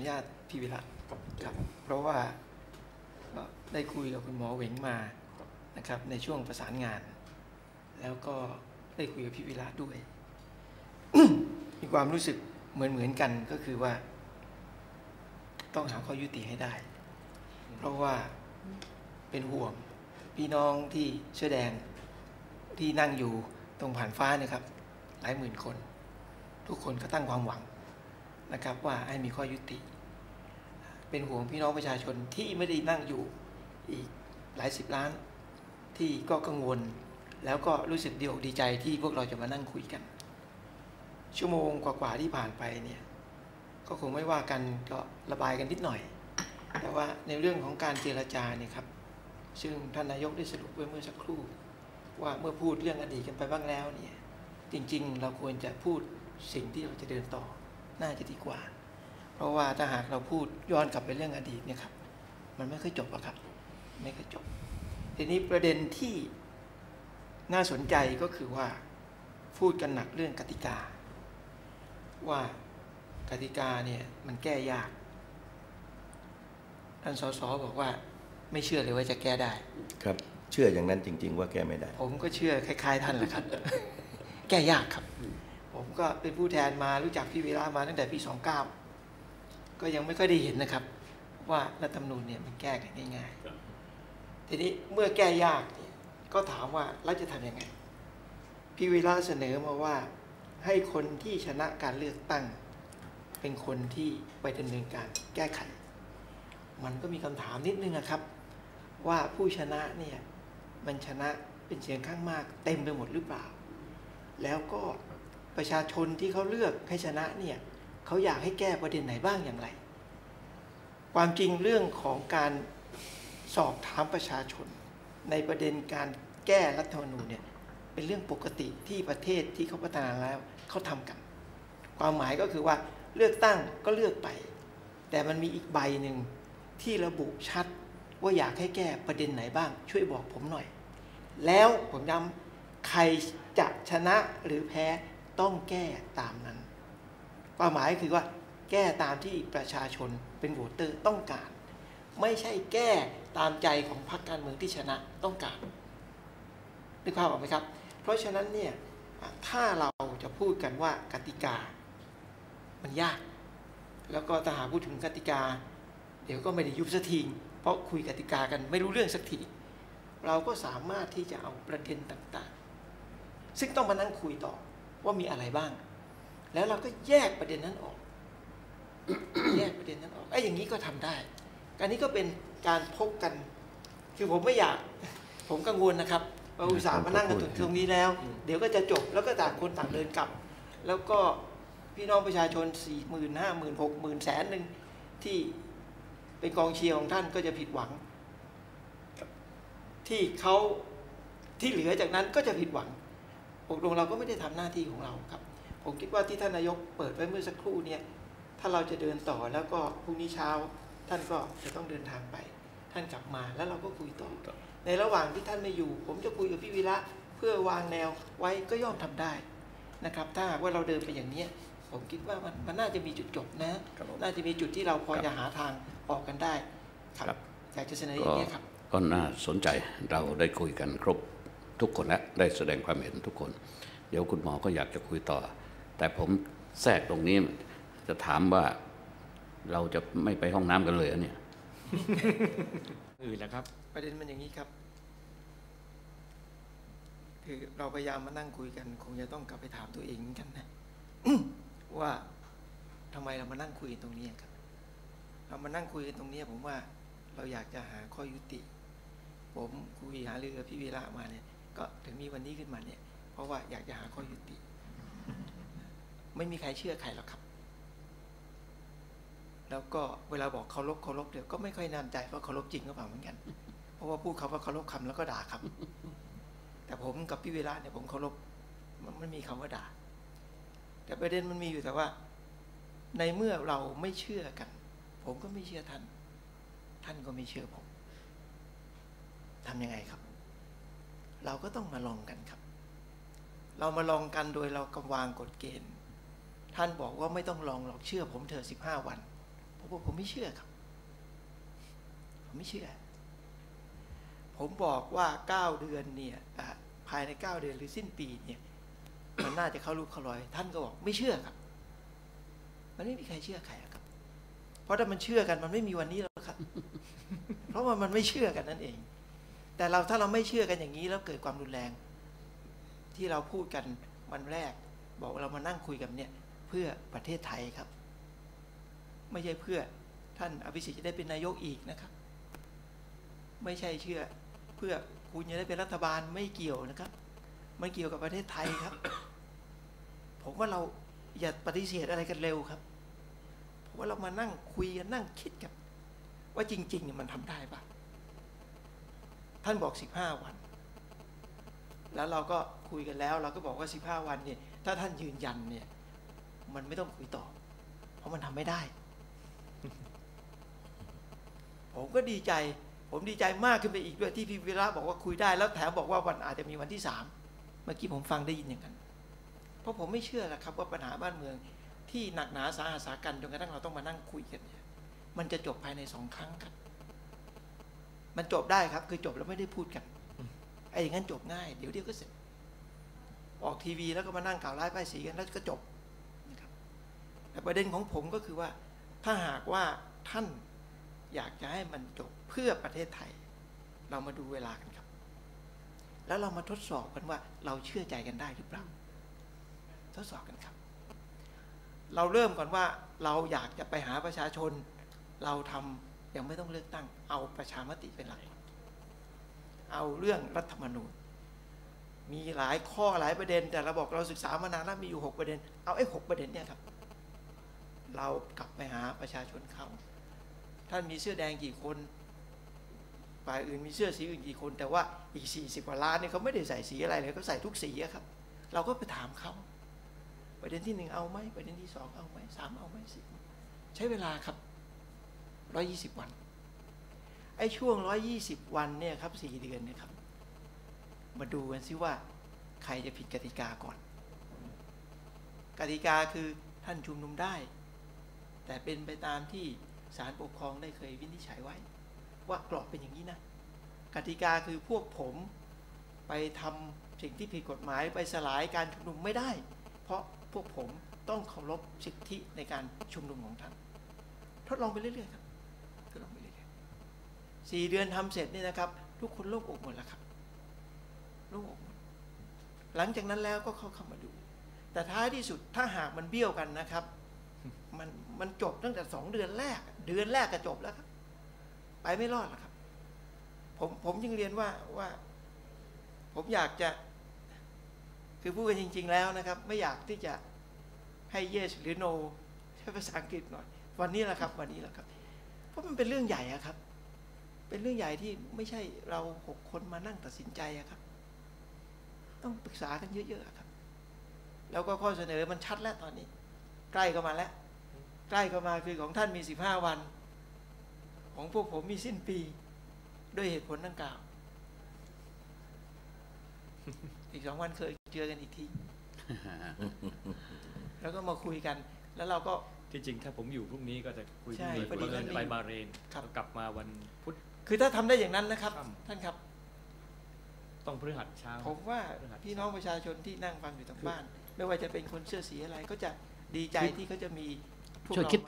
นุญาตพี่วิระครับ เพราะว่าก็ได้คุยกับคุณหมอเหวงมานะครับ ในช่วงประสานงาน แล้วก็ได้คุยกับพี่วิระด้วย มีความรู้สึกเหมือนเหมือนๆกันก็คือว่า ต้องหาข้อยุติให้ได้ เพราะว่าเป็นห่วง พี่น้องที่เสื้อแดงที่นั่งอยู่ตรงผ่านฟ้าเนะครับ หลายหมื่นคน ทุกคนก็ตั้งความหวังนะครับ ว่าให้มีข้อยุติ เป็นห่วงพี่น้องประชาชนที่ไม่ได้นั่งอยู่อีกหลายสิบล้าน ที่ก็กังวล แล้วก็รู้สึกเดีอกดีใจที่พวกเราจะมานั่งคุยกัน ชั่วโมงกว่าๆที่ผ่านไปเนี่ยก็คงไม่ว่ากันก็ระบายกันนิดหน่อย แต่ว่าในเรื่องของการเจรจาเนี่ยครับ ซึ่งท่านนายกได้สรุปไว้เมื่อสักครู่ ว่าเมื่อพูดเรื่องอดีตกันไปบ้างแล้วเนี่ยจริงๆ เราควรจะพูดสิ่งที่เราจะเดินต่อน่าจะดีกว่า เพราะว่าถ้าหากเราพูดย้อนกลับไปเรื่องอดีตเนี่ยครับ มันไม่ค่อยจบอะครับ ไม่ค่อยจบ ทีนี้ประเด็นที่น่าสนใจก็คือว่าพูดกันหนักเรื่องกติกา ว่ากติกาเนี่ยมันแก้ยากท่านสสบอกว่าไม่เชื่อเลยว่าจะแก้ได้ ครับ เชื่ออย่างนั้นจริง ๆ ว่าแก้ไม่ได้ ผมก็เชื่อคล้าย ๆ ท่านแหละครับ แก้ยากครับ ผมก็เป็นผู้แทนมารู้จักพี่วีระมาตั้งแต่ปี29ก็ ยังไม่ค่อยได้เห็นนะครับ ว่ารัฐธรรมนูญเนี่ยมันแก้กันง่ายๆ ทีนี้เมื่อแก้ยากเนี่ยก็ถามว่าเราจะทำยังไง พี่วีระเสนอมาว่าให้คนที่ชนะการเลือกตั้ง เป็นคนที่ไปดำเนินการแก้ไข มันก็มีคำถามนิดนึงนะครับ ว่าผู้ชนะเนี่ยมันชนะเป็นเสียงข้างมากเต็มไปหมดหรือเปล่า แล้วก็ประชาชนที่เขาเลือกให้ชนะเนี่ย เขาอยากให้แก้ประเด็นไหนบ้างอย่างไร ความจริงเรื่องของการสอบถามประชาชน ในประเด็นการแก้รัฐธรรมนูญเนี่ยเป็นเรื่องปกติที่ประเทศที่เขาพัฒนาแล้วเขาทำกัน ความหมายก็คือว่าเลือกตั้งก็เลือกไป แต่มันมีอีกใบหนึ่งที่ระบุชัดว่าอยากให้แก้ประเด็นไหนบ้าง ช่วยบอกผมหน่อย แล้วผมย้ำใครจะชนะหรือแพ้ต้องแก้ตามนั้น ควาหมายคือว่าแก้ตามที่ประชาชนเป็นโหวตเตอร์ต้องการ ไม่ใช่แก้ตามใจของพรรคการเมืองที่ชนะต้องการนึกภาพออกไหมครับ เพราะฉะนั้นเนี่ยถ้าเราจะพูดกันว่ากติกา มันยาก แล้วก็ถ้าหาพูดถึงกติกา เดี๋ยวก็ไม่ได้ยุบสักทีเพราะคุยกติกากันไม่รู้เรื่องสักทีเราก็สามารถที่จะเอาประเด็นต่างๆ ซึ่งต้องมานั่งคุยต่อว่ามีอะไรบ้าง แล้วเราก็แยกประเด็นนั้นออก แยกประเด็นนั้นออกไอ้อย่างนี้ก็ทำได้การนี้ก็เป็นการพบกัน คือผมไม่อยาก ผมกังวลนะครับว่าอุตส่าห์มานั่งกันถึงตรงนี้แล้ว เดี๋ยวก็จะจบแล้วก็ต่างคนต่างเดินกลับ แล้วก็พี่น้องประชาชนสี่หมื่นห้าหมื่นหกหมื่นแสนหนึ่งที่เป็นกองเชียร์ของท่านก็จะผิดหวัง ที่เขาที่เหลือจากนั้นก็จะผิดหวังปกลงเราก็ไม่ได้ทำหน้าที่ของเราครับ ผมคิดว่าที่ท่านนายกเปิดไว้เมื่อสักครู่เนี่ยถ้าเราจะเดินต่อแล้วก็พรุ่งนี้เช้า ท่านก็จะต้องเดินทางไป ท่านกลับมาแล้วเราก็คุยต่อ ในระหว่างที่ท่านไม่อยู่ ผมจะคุยกับพี่วีระเพื่อวางแนวไว้ก็ย่อมทำได้นะครับ ถ้าหากว่าเราเดินไปอย่างเนี้ยผมคิดว่ามันมันน่าจะมีจุดจบนะครับผมน่าจะมีจุดที่เราพอจะหาทางออกกันได้ครับครับอยากจะเสนออย่างนี้ยครับ ก็น่าสนใจเราได้คุยกันครบทุกคนและได้แสดงความเห็นทุกคน เดี๋ยวคุณหมอก็อยากจะคุยต่อ แต่ผมแทรกตรงนี้จะถามว่าเราจะไม่ไปห้องน้ำกันเลยเหรอเนี่ยอื่นแหละครับ ประเด็นมันอย่างนี้ครับ คือเราพยายามมานั่งคุยกัน คงจะต้องกลับไปถามตัวเองเหมือนกันนะว่าทำไมเรามานั่งคุยกันตรงนี้ครับ เรามานั่งคุยกันตรงนี้ผมว่าเราอยากจะหาข้อยุติ ผมคุยหาเรือกับพี่วีระมาเนี่ย ก็ถึงมีวันนี้ขึ้นมาเนี่ย เพราะว่าอยากจะหาข้อยุติ ไม่มีใครเชื่อใครหรอกครับ แล้วก็เวลาบอกเคารพเคารพเดี๋ยวก็ไม่ค่อยแน่ใจว่าเคารพจริงหรือเปล่าเหมือนกัน เพราะว่าพูดคำว่าเคารพคำแล้วก็ด่าคำแต่ผมกับพี่เวลาเนี่ยผมเคารพมันไม่มีคำว่าด่า แต่ประเด็นมันมีอยู่แต่ว่า ในเมื่อเราไม่เชื่อกัน ผมก็ไม่เชื่อท่าน ท่านก็ไม่เชื่อผมทำยังไงครับ เราก็ต้องมาลองกันครับ เรามาลองกันโดยเรากำวางกฎเกณฑ์ ท่านบอกว่าไม่ต้องลองหรอกเชื่อ ผมเถอะสิบห้าวันผมบอกผมไม่เชื่อครับ ผมไม่เชื่อ ผมบอกว่าเก้าเดือนเนี่ยภายในเก้าเดือนหรือสิ้นปีเนี่ยมันน่าจะเข้ารูปเข้ารอย ท่านก็บอกไม่เชื่อครับ มันไม่มีใครเชื่อใครครับ เพราะถ้ามันเชื่อกันมันไม่มีวันนี้แล้วครับ เพราะว่ามันไม่เชื่อกันนั่นเอง แต่เราถ้าเราไม่เชื่อกันอย่างนี้แล้วเกิดความรุนแรง ที่เราพูดกันวันแรก บอกเรามานั่งคุยกันเนี่ย เพื่อประเทศไทยครับ ไม่ใช่เพื่อท่านอภิสิทธิ์จะได้เป็นนายกอีกนะครับ ไม่ใช่เชื่อเพื่อคุณจะได้เป็นรัฐบาลไม่เกี่ยวนะครับ มันเกี่ยวกับประเทศไทยครับ ผมว่าเราอย่าปฏิเสธอะไรกันเร็วครับผมว่าเรามานั่งคุยกันนั่งคิดกันว่าจริงๆเนี่ยมันทำได้ปะท่านบอกสิบห้าวัน แล้วเราก็คุยกันแล้ว เราก็บอกว่าสิบห้าวันเนี่ยถ้าท่านยืนยันเนี่ย มันไม่ต้องคุยต่อ เพราะมันทำไม่ได้ ผมก็ดีใจ ผมดีใจมากขึ้นไปอีกด้วยที่พี่วิระบอกว่าคุยได้แล้วแถมบอกว่าวันอาจจะมีวันที่สามเมื่อกี้ผมฟังได้ยินอย่างนั้น เพราะผมไม่เชื่อละครับว่าปัญหาบ้านเมืองที่หนักหนาสาหัสกันจนกระทั่งเราต้องมานั่งคุยกันเนี่ยมันจะจบภายในสองครั้งครับ มันจบได้ครับ คือจบแล้วไม่ได้พูดกันไอ้อย่างนั้นจบง่าย เดี๋ยวเดียวก็เสร็จ ออกทีวีแล้วก็มานั่งกล่าวร้ายป้ายสีกันแล้วก็จบ แต่ประเด็นของผมก็คือว่า ถ้าหากว่าท่านอยากจะให้มันจบเพื่อประเทศไทย เรามาดูเวลากันครับ แล้วเรามาทดสอบกันว่าเราเชื่อใจกันได้หรือเปล่า ทดสอบกันครับ เราเริ่มก่อนว่าเราอยากจะไปหาประชาชน เราทำยังไม่ต้องเลือกตั้ง เอาประชามติเป็นหลักเอาเรื่องรัฐธรรมนูญ มีหลายข้อหลายประเด็น แต่เราบอกเราศึกษามานานแล้วมีอยู่หกประเด็น เอาไอ้หกประเด็นเนี่ยครับ เรากลับไปหาประชาชนเขาท่านมีเสื้อแดงกี่คนฝ่ายอื่นมีเสื้อสีอื่นกี่คน แต่ว่าอีกสี่สิบกว่าล้านเนี่ยเขาไม่ได้ใส่สีอะไรเลยเขาใส่ทุกสีครับ เราก็ไปถามเขาประเด็นที่หนึ่งเอาไหมประเด็นที่สองเอาไหมสามเอาไหมสี่ใช้เวลาครับร้อยี่สิบวันไอ้ช่วงร้อยี่สิบวันเนี่ยครับสี่เดือนเนี่ยครับ มาดูกันซิว่า ใครจะผิดกติกาก่อน กติกาคือท่านชุมนุมได้ แต่เป็นไปตามที่ศาลปกครองได้เคยวินิจฉัยไว้ ว่ากรอบเป็นอย่างนี้นะกติกาคือพวกผมไปทำสิ่งที่ผิดกฎหมายไปสลายการชุมนุมไม่ได้ เพราะพวกผมต้องเคารพสิทธิในการชุมนุมของท่านทดลองไปเรื่อยๆครับทดลองไปเรื่อยๆสี่เดือนทำเสร็จนี่นะครับ ทุกคนโล่งอกหมดแล้วครับโล่งอกหมดหลังจากนั้นแล้วก็เข้าเข้ามาดู แต่ท้ายที่สุดถ้าหากมันเบี้ยวกันนะครับ มันมันจบตั้งแต่สองเดือนแรก เดือนแรกก็จบแล้วครับ ไปไม่รอดแล้วครับ ผมผมจึงเรียนว่าว่า ผมอยากจะ คือพูดกันจริง ๆ แล้วนะครับ ไม่อยากที่จะให้ yes หรือ no ใช้ภาษาอังกฤษหน่อย วันนี้แหละครับ วันนี้แหละครับ เพราะมันเป็นเรื่องใหญ่อะครับ เป็นเรื่องใหญ่ที่ไม่ใช่เราหกคนมานั่งตัดสินใจอะครับ ต้องปรึกษากันเยอะๆครับ แล้วก็ข้อเสนอมันชัดแล้วตอนนี้ ใกล้เข้ามาแล้ว ใกล้เข้ามาคือของท่านมีสิบห้าวัน ของพวกผมมีสิ้นปี ด้วยเหตุผลดังกล่าว อีกสองวันเคยเจอกันอีกที แล้วก็มาคุยกัน แล้วเราก็ที่จริงถ้าผมอยู่พรุ่งนี้ก็จะคุยใช่พรุ่งนี้พอดีบังเอิญท่านไปมีบาห์เรนครับกลับมาวันพุธคือถ้าทำได้อย่างนั้นนะครับครับ ท่านครับ ต้องพฤหัสเช้าผมว่าพฤหัสพี่น้องประชาชนที่นั่งฟังอยู่ทางบ้าน ไม่ว่าจะเป็นคนเสื้อสีอะไรก็จะ ดีใจที่เขาจะมีช่วยคิด